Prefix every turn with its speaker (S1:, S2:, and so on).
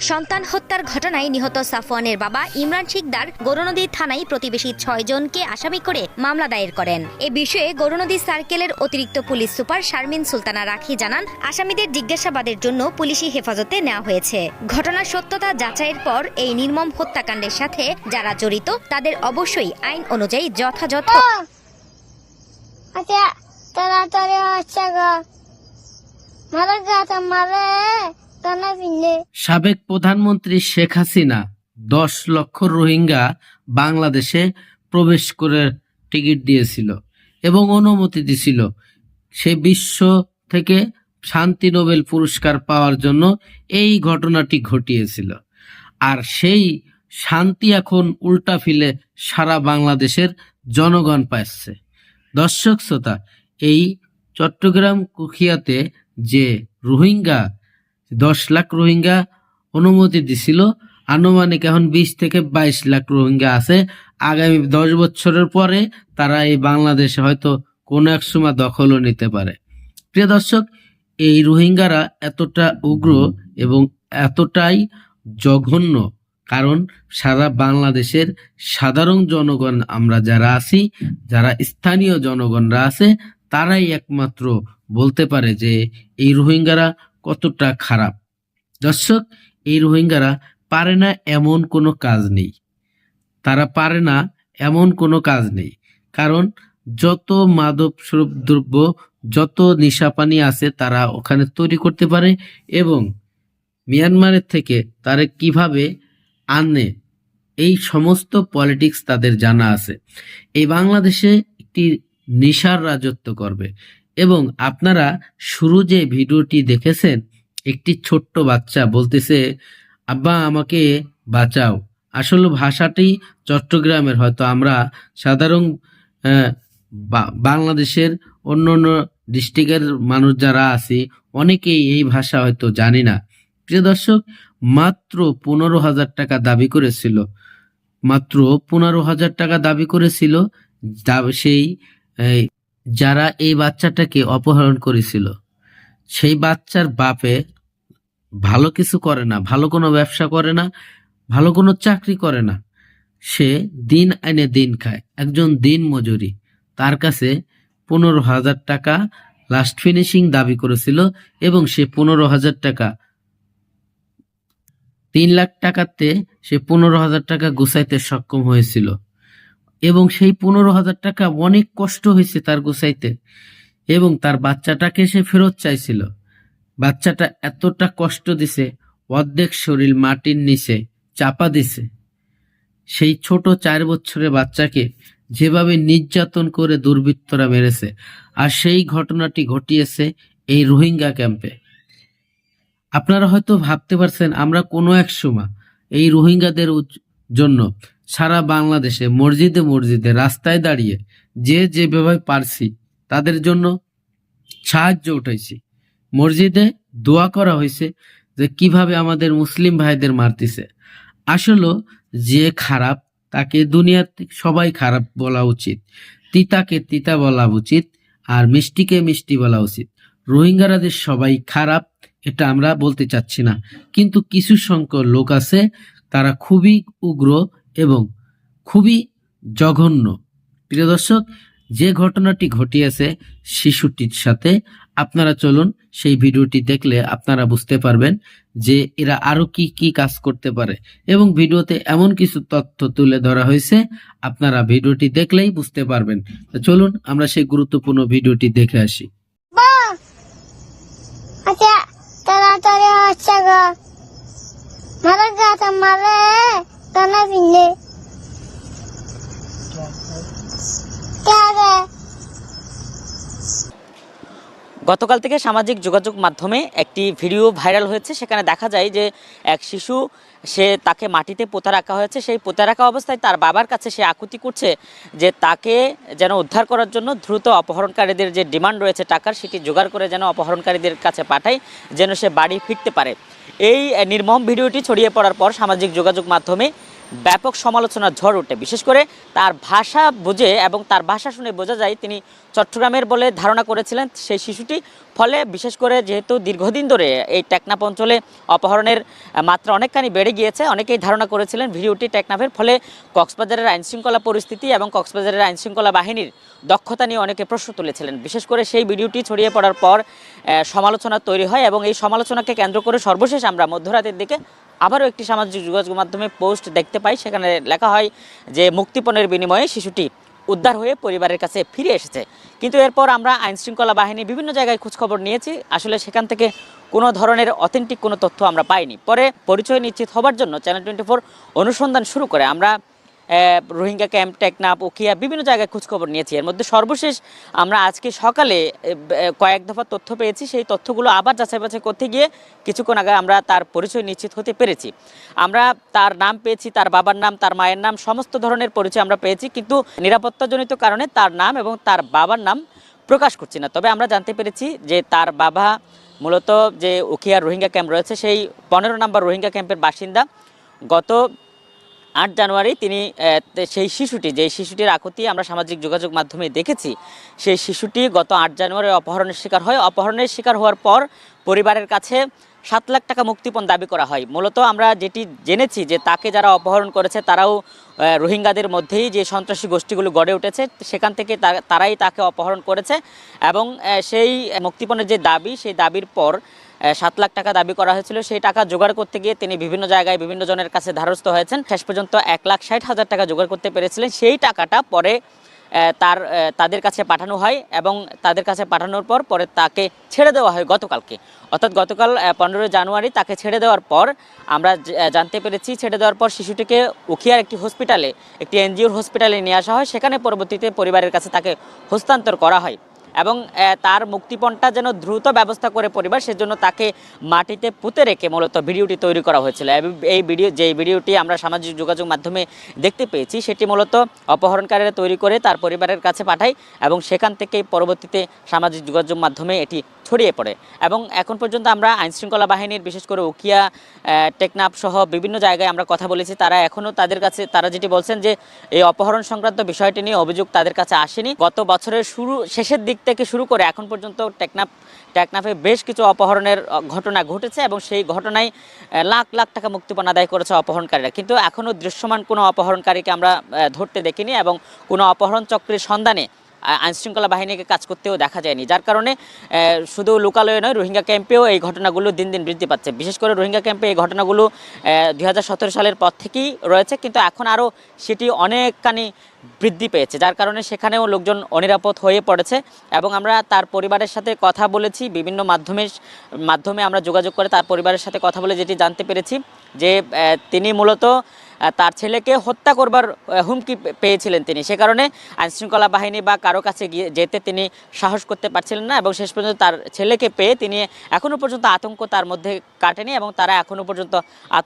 S1: সন্তান হত্যার ঘটনায় নিহত সাফওয়ানের বাবা ইমরান শিকদার গৌরনদী থানায় প্রতিবেশী ছয় জনকে আসামি করে মামলা দায়ের করেন। এ বিষয়ে গৌরনদী সার্কেলের অতিরিক্ত পুলিশ সুপার শারমিন সুলতানা রাখি জানান, আসামিদের জিজ্ঞাসাবাদের জন্য পুলিশি হেফাজতে নেওয়া হয়েছে। ঘটনার সত্যতা যাচাইয়ের পর এই নির্মম হত্যাকাণ্ডের সাথে যারা জড়িত, তাদের অবশ্যই আইন অনুযায়ী যথাযথ
S2: আচ্ছা মারা গাতা মারে।
S3: সাবেক প্রধানমন্ত্রী শেখ হাসিনা দশ লক্ষ রোহিঙ্গা বাংলাদেশে প্রবেশ করে টিকিট দিয়েছিল এবং অনুমতি দিছিল। সে বিশ্ব থেকে শান্তি নোবেল পুরস্কার পাওয়ার জন্য এই ঘটনাটি ঘটিয়েছিল। আর সেই শান্তি এখন উল্টা ফিলে সারা বাংলাদেশের জনগণ পাচ্ছে। দর্শক শ্রোতা, এই চট্টগ্রাম কুখিয়াতে যে রোহিঙ্গা দশ লাখ রোহিঙ্গা অনুমতি দিছিল। আনুমানিক এখন বিশ থেকে বাইশ লাখ রোহিঙ্গা আছে। আগামী দশ বছরের পরে তারা এই বাংলাদেশে হয়তো কোনো এক সময় দখলও নিতে পারে। প্রিয় দর্শক, এই রোহিঙ্গারা এতটা উগ্র এবং এতটাই জঘন্য, কারণ সারা বাংলাদেশের সাধারণ জনগণ আমরা যারা আছি, যারা স্থানীয় জনগণরা আছে, তারাই একমাত্র বলতে পারে যে এই রোহিঙ্গারা কতটা খারাপ। দর্শক, এই রোহিঙ্গারা পারে না এমন কোনো কাজ নেই। তারা পারে না এমন কোনো কাজ নেই। কারণ, যত মাদক দ্রব্য, যত নিশাপানি আছে তারা ওখানে তৈরি করতে পারে এবং মিয়ানমারের থেকে তারা কীভাবে আনে, এই সমস্ত পলিটিক্স তাদের জানা আছে। এই বাংলাদেশে একটি নিশার রাজত্ব করবে। এবং আপনারা শুরু যে ভিডিওটি দেখেছেন, একটি ছোট্ট বাচ্চা বলতেছে, আব্বা, আমাকে বাঁচাও। আসলে ভাষাটি চট্টগ্রামের, হয়তো আমরা সাধারণ বাংলাদেশের অন্য অন্য ডিস্ট্রিক্টের মানুষ যারা আছি, অনেকেই এই ভাষা হয়তো জানি না। প্রিয় দর্শক, মাত্র পনেরো হাজার টাকা দাবি করেছিল। মাত্র পনেরো হাজার টাকা দাবি করেছিল সেই যারা এই বাচ্চাটাকে অপহরণ করেছিল, সেই বাচ্চার বাপে ভালো কিছু করে না, ভালো কোনো ব্যবসা করে না, ভালো কোনো চাকরি করে না। সে দিন আইনে দিন খায়, একজন দিন মজুরি। তার কাছে পনেরো হাজার টাকা লাস্ট ফিনিশিং দাবি করেছিল এবং সে পনেরো হাজার টাকা, তিন লাখ টাকাতে সে পনেরো হাজার টাকা গুছাইতে সক্ষম হয়েছিল। এবং সেই পনেরো হাজার টাকা অনেক কষ্ট হয়েছে তার গুছাইতে। এবং তার বাচ্চাটাকে সে ফেরত চাইছিল। বাচ্চাটা এতটা কষ্ট দিছে, অর্ধেক শরীর মাটির নিচে চাপা দিছে। সেই ছোট চার বছরের বাচ্চাকে যেভাবে নির্যাতন করে দুর্বৃত্তরা মেরেছে, আর সেই ঘটনাটি ঘটিয়েছে এই রোহিঙ্গা ক্যাম্পে। আপনারা হয়তো ভাবতে পারছেন, আমরা কোনো এক সময় এই রোহিঙ্গাদের জন্য সারা বাংলাদেশে মসজিদে মসজিদে রাস্তায় দাঁড়িয়ে যে যেভাবে পারছি তাদের জন্য সাহায্য উঠাইছি। মসজিদে দোয়া করা হয়েছে যে কীভাবে আমাদের মুসলিম ভাইদের মারতেছে। আসলে যে খারাপ, তাকে দুনিয়াতে সবাই খারাপ বলা উচিত। তিতাকে তিতা বলা উচিত আর মিষ্টিকে মিষ্টি বলা উচিত। রোহিঙ্গারা যে সবাই খারাপ, এটা আমরা বলতে চাচ্ছি না। কিন্তু কিছু সংখ্যক লোক আছে তারা খুবই উগ্র এবং খুবই জঘন্য। প্রিয় দর্শক, যে ঘটনাটি ঘটিয়েছে শিশুটির সাথে, আপনারা চলুন সেই ভিডিওটি দেখলে আপনারা বুঝতে পারবেন যে এরা আরও কি কি কাজ করতে পারে এবং ভিডিওতে এমন কিছু তথ্য তুলে ধরা হয়েছে, আপনারা ভিডিওটি দেখলেই বুঝতে পারবেন। চলুন আমরা সেই গুরুত্বপূর্ণ ভিডিওটি দেখে আসি।
S2: আচ্ছা তাড়াতাড়ি হচ্ছে গো মারা গাতা মারে কানা পিনে কে
S4: গতকাল থেকে সামাজিক যোগাযোগ মাধ্যমে একটি ভিডিও ভাইরাল হয়েছে। সেখানে দেখা যায় যে এক শিশু, সে তাকে মাটিতে পোতা রাখা হয়েছে। সেই পোতা রাখা অবস্থায় তার বাবার কাছে সে আকুতি করছে যে তাকে যেন উদ্ধার করার জন্য দ্রুত অপহরণকারীদের যে ডিমান্ড রয়েছে টাকার, সেটি জোগাড় করে যেন অপহরণকারীদের কাছে পাঠায়, যেন সে বাড়ি ফিরতে পারে। এই নির্মম ভিডিওটি ছড়িয়ে পড়ার পর সামাজিক যোগাযোগ মাধ্যমে ব্যাপক সমালোচনার ঝড় ওঠে বিশেষ করে তার ভাষা বুঝে এবং তার ভাষা শুনে বোঝা যায় তিনি চট্টগ্রামের বলে ধারণা করেছিলেন সেই শিশুটি। ফলে বিশেষ করে যেহেতু দীর্ঘদিন ধরে এই টেকনাফ অঞ্চলে অপহরণের মাত্রা অনেকখানি বেড়ে গিয়েছে, অনেকেই ধারণা করেছিলেন ভিডিওটি টেকনাফের। ফলে কক্সবাজারের আইনশৃঙ্খলা পরিস্থিতি এবং কক্সবাজারের আইনশৃঙ্খলা বাহিনীর দক্ষতা নিয়ে অনেকে প্রশ্ন তুলেছিলেন। বিশেষ করে সেই ভিডিওটি ছড়িয়ে পড়ার পর সমালোচনা তৈরি হয় এবং এই সমালোচনাকে কেন্দ্র করে সর্বশেষ আমরা মধ্যরাতের দিকে আবারও একটি সামাজিক যোগাযোগ মাধ্যমে পোস্ট দেখতে পাই। সেখানে লেখা হয় যে, মুক্তিপণের বিনিময়ে শিশুটি উদ্ধার হয়ে পরিবারের কাছে ফিরে এসেছে। কিন্তু এরপর আমরা আইনশৃঙ্খলা বাহিনী বিভিন্ন জায়গায় খোঁজখবর নিয়েছি। আসলে সেখান থেকে কোনো ধরনের অথেন্টিক কোনো তথ্য আমরা পাইনি। পরে পরিচয় নিশ্চিত হবার জন্য চ্যানেল টোয়েন্টি ফোর অনুসন্ধান শুরু করে। আমরা রোহিঙ্গা ক্যাম্প টেকনাপ উখিয়া বিভিন্ন জায়গায় খোঁজখবর নিয়েছি। এর মধ্যে সর্বশেষ আমরা আজকে সকালে কয়েক দফা তথ্য পেয়েছি। সেই তথ্যগুলো আবার যাচাই বাছাই করতে গিয়ে কিছুক্ষণ আগে আমরা তার পরিচয় নিশ্চিত হতে পেরেছি। আমরা তার নাম পেয়েছি, তার বাবার নাম, তার মায়ের নাম, সমস্ত ধরনের পরিচয় আমরা পেয়েছি, কিন্তু নিরাপত্তাজনিত কারণে তার নাম এবং তার বাবার নাম প্রকাশ করছি না। তবে আমরা জানতে পেরেছি যে তার বাবা মূলত যে উখিয়ার রোহিঙ্গা ক্যাম্প রয়েছে, সেই পনেরো নম্বর রোহিঙ্গা ক্যাম্পের বাসিন্দা। গত আট জানুয়ারি তিনি সেই শিশুটি, যে শিশুটির আকুতি আমরা সামাজিক যোগাযোগ মাধ্যমে দেখেছি, সেই শিশুটি গত আট জানুয়ারি অপহরণের শিকার হয়। অপহরণের শিকার হওয়ার পর পরিবারের কাছে সাত লাখ টাকা মুক্তিপণ দাবি করা হয়। মূলত আমরা যেটি জেনেছি যে তাকে যারা অপহরণ করেছে, তারাও রোহিঙ্গাদের মধ্যেই যে সন্ত্রাসী গোষ্ঠীগুলো গড়ে উঠেছে, সেখান থেকে তারাই তাকে অপহরণ করেছে এবং সেই মুক্তিপণের যে দাবি, সেই দাবির পর সাত লাখ টাকা দাবি করা হয়েছিল। সেই টাকা জোগাড় করতে গিয়ে তিনি বিভিন্ন জায়গায় বিভিন্ন জনের কাছে ধারস্থ হয়েছেন। শেষ পর্যন্ত এক লাখ ষাট হাজার টাকা জোগাড় করতে পেরেছিলেন। সেই টাকাটা পরে তার তাদের কাছে পাঠানো হয় এবং তাদের কাছে পাঠানোর পর পরে তাকে ছেড়ে দেওয়া হয় গতকালকে। অর্থাৎ গতকাল পনেরোই জানুয়ারি তাকে ছেড়ে দেওয়ার পর আমরা জানতে পেরেছি, ছেড়ে দেওয়ার পর শিশুটিকে উখিয়ার একটি হসপিটালে একটি এনজিওর হসপিটালে নিয়ে আসা হয়। সেখানে পরবর্তীতে পরিবারের কাছে তাকে হস্তান্তর করা হয়। এবং তার মুক্তিপণটা যেন দ্রুত ব্যবস্থা করে পরিবার, সেজন্য তাকে মাটিতে পুঁতে রেখে মূলত ভিডিওটি তৈরি করা হয়েছিল। এই ভিডিও, যে ভিডিওটি আমরা সামাজিক যোগাযোগ মাধ্যমে দেখতে পেয়েছি, সেটি মূলত অপহরণকারীরা তৈরি করে তার পরিবারের কাছে পাঠায় এবং সেখান থেকে পরবর্তীতে সামাজিক যোগাযোগ মাধ্যমে এটি ছড়িয়ে পড়ে। এবং এখন পর্যন্ত আমরা আইনশৃঙ্খলা বাহিনীর, বিশেষ করে উকিয়া টেকনাফ সহ বিভিন্ন জায়গায় আমরা কথা বলেছি। তারা এখনও তাদের কাছে, তারা যেটি বলছেন যে এই অপহরণ সংক্রান্ত বিষয়টি নিয়ে অভিযোগ তাদের কাছে আসেনি। গত বছরের শুরু, শেষের দিক থেকে শুরু করে এখন পর্যন্ত টেকনাফ, টেকনাফে বেশ কিছু অপহরণের ঘটনা ঘটেছে এবং সেই ঘটনায় লাখ লাখ টাকা মুক্তিপণ আদায় করেছে অপহরণকারীরা। কিন্তু এখনও দৃশ্যমান কোনো অপহরণকারীকে আমরা ধরতে দেখিনি এবং কোনো অপহরণ চক্রের সন্ধানে আইন শৃঙ্খলা বাহিনীকে কাজ করতেও দেখা যায়নি। যার কারণে শুধু লোকালয়ে নয়, রোহিঙ্গা ক্যাম্পেও এই ঘটনাগুলো দিন দিন বৃদ্ধি পাচ্ছে। বিশেষ করে রোহিঙ্গা ক্যাম্পে এই ঘটনাগুলো দু হাজার সতেরো সালের পর থেকেই রয়েছে, কিন্তু এখন আরও সেটি অনেকখানি বৃদ্ধি পেয়েছে। যার কারণে সেখানেও লোকজন অনিরাপদ হয়ে পড়েছে এবং আমরা তার পরিবারের সাথে কথা বলেছি, বিভিন্ন মাধ্যমে মাধ্যমে আমরা যোগাযোগ করে তার পরিবারের সাথে কথা বলে যেটি জানতে পেরেছি যে তিনি মূলত তার ছেলেকে হত্যা করবার হুমকি পেয়েছিলেন তিনি। সে কারণে আইনশৃঙ্খলা বাহিনী বা কারও কাছে গিয়ে যেতে তিনি সাহস করতে পারছিলেন না এবং শেষ পর্যন্ত তার ছেলেকে পেয়ে তিনি এখনও পর্যন্ত আতঙ্ক তার মধ্যে কাটেনি এবং তারা এখনও পর্যন্ত আতঙ্ক